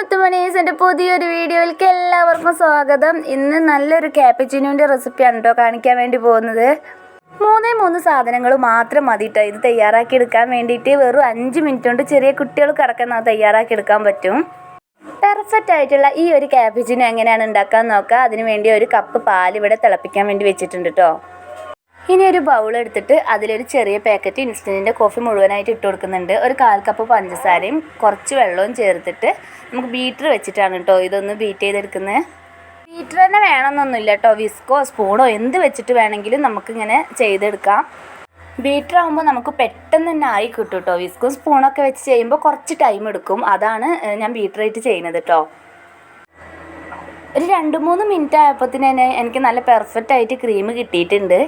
മുത്തുമണീസ് എന്റെ പുതിയൊരു വീഡിയോയിലേക്ക് എല്ലാവർക്കും സ്വാഗതം. ഇന്ന് നല്ലൊരു ക്യാപ്പച്ചിനോന്റെ റെസിപ്പിയാണ് കേട്ടോ കാണിക്കാൻ വേണ്ടി പോകുന്നത്. മൂന്നേ മൂന്ന് സാധനങ്ങൾ മാത്രം മതി കേട്ടോ. ഇത് തയ്യാറാക്കി എടുക്കാൻ വേണ്ടിയിട്ട് വെറും അഞ്ച് മിനിറ്റ് കൊണ്ട് ചെറിയ കുട്ടികൾ കിടക്കുന്ന തയ്യാറാക്കി എടുക്കാൻ പറ്റും. പെർഫെക്റ്റ് ആയിട്ടുള്ള ഈ ഒരു ക്യാബേജിന് എങ്ങനെയാണ് ഉണ്ടാക്കാൻ നോക്കുക? അതിന് വേണ്ടി ഒരു കപ്പ് പാൽ ഇവിടെ തിളപ്പിക്കാൻ വേണ്ടി വെച്ചിട്ടുണ്ട് കേട്ടോ. ഇനി ഒരു ബൗൾ എടുത്തിട്ട് അതിലൊരു ചെറിയ പാക്കറ്റ് ഇൻസ്റ്റന്റിന്റെ കോഫി മുഴുവനായിട്ട് ഇട്ട് കൊടുക്കുന്നുണ്ട്. ഒരു കാൽ കപ്പ് പഞ്ചസാരയും കുറച്ച് വെള്ളവും ചേർത്തിട്ട് നമുക്ക് ബീറ്റർ വെച്ചിട്ടാണ് കേട്ടോ ഇതൊന്ന് ബീറ്റ് ചെയ്തെടുക്കുന്നത് ബീറ്റർ തന്നെ വേണമെന്നൊന്നുമില്ല കേട്ടോ വിസ്കോ സ്പൂണോ എന്ത് വെച്ചിട്ട് വേണമെങ്കിലും നമുക്കിങ്ങനെ ചെയ്തെടുക്കാം. ബീറ്റർ ആകുമ്പോൾ നമുക്ക് പെട്ടെന്ന് തന്നെ ആയി കിട്ടും കേട്ടോ വിസ്കും സ്പൂണൊക്കെ വെച്ച് ചെയ്യുമ്പോൾ കുറച്ച് ടൈം എടുക്കും. അതാണ് ഞാൻ ബീറ്ററായിട്ട് ചെയ്യുന്നത് കേട്ടോ ഒരു രണ്ട് മൂന്ന് മിനിറ്റ് ആയപ്പോൾ തന്നെ എനിക്ക് നല്ല പെർഫെക്റ്റ് ആയിട്ട് ക്രീം കിട്ടിയിട്ടുണ്ട്.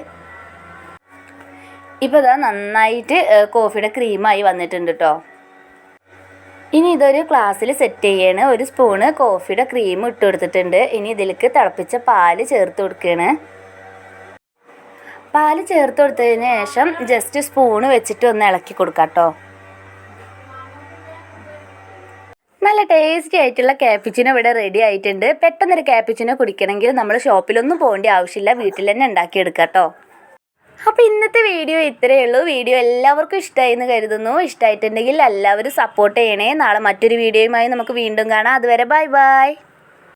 ഇപ്പോൾ ഇതാ നന്നായിട്ട് കോഫിയുടെ ക്രീമായി വന്നിട്ടുണ്ട് കേട്ടോ ഇനി ഇതൊരു ഗ്ലാസ്സിൽ സെറ്റ് ചെയ്യാണ്. ഒരു സ്പൂണ് കോഫിയുടെ ക്രീം ഇട്ട് കൊടുത്തിട്ടുണ്ട്. ഇനി ഇതിലേക്ക് തിളപ്പിച്ച പാൽ ചേർത്ത് കൊടുക്കുകയാണ് പാൽ ചേർത്ത് കൊടുത്തതിന് ശേഷം ജസ്റ്റ് സ്പൂണ് വെച്ചിട്ട് ഒന്ന് ഇളക്കി കൊടുക്കാം കേട്ടോ നല്ല ടേസ്റ്റി ആയിട്ടുള്ള ക്യാപ്പിച്ചിനോ ഇവിടെ റെഡി ആയിട്ടുണ്ട്. പെട്ടെന്നൊരു ക്യാപ്പിച്ചിനോ കുടിക്കണമെങ്കിൽ നമ്മൾ ഷോപ്പിലൊന്നും പോകേണ്ട ആവശ്യമില്ല. വീട്ടിൽ തന്നെ ഉണ്ടാക്കിയെടുക്കാം കേട്ടോ അപ്പോൾ ഇന്നത്തെ വീഡിയോ ഇത്രയേ ഉള്ളൂ. വീഡിയോ എല്ലാവർക്കും ഇഷ്ടമായി എന്ന് കരുതുന്നു. ഇഷ്ടമായിട്ടുണ്ടെങ്കിൽ എല്ലാവരും സപ്പോർട്ട് ചെയ്യണേ. നാളെ മറ്റൊരു വീഡിയോയുമായി നമുക്ക് വീണ്ടും കാണാം. അതുവരെ ബൈ ബൈ.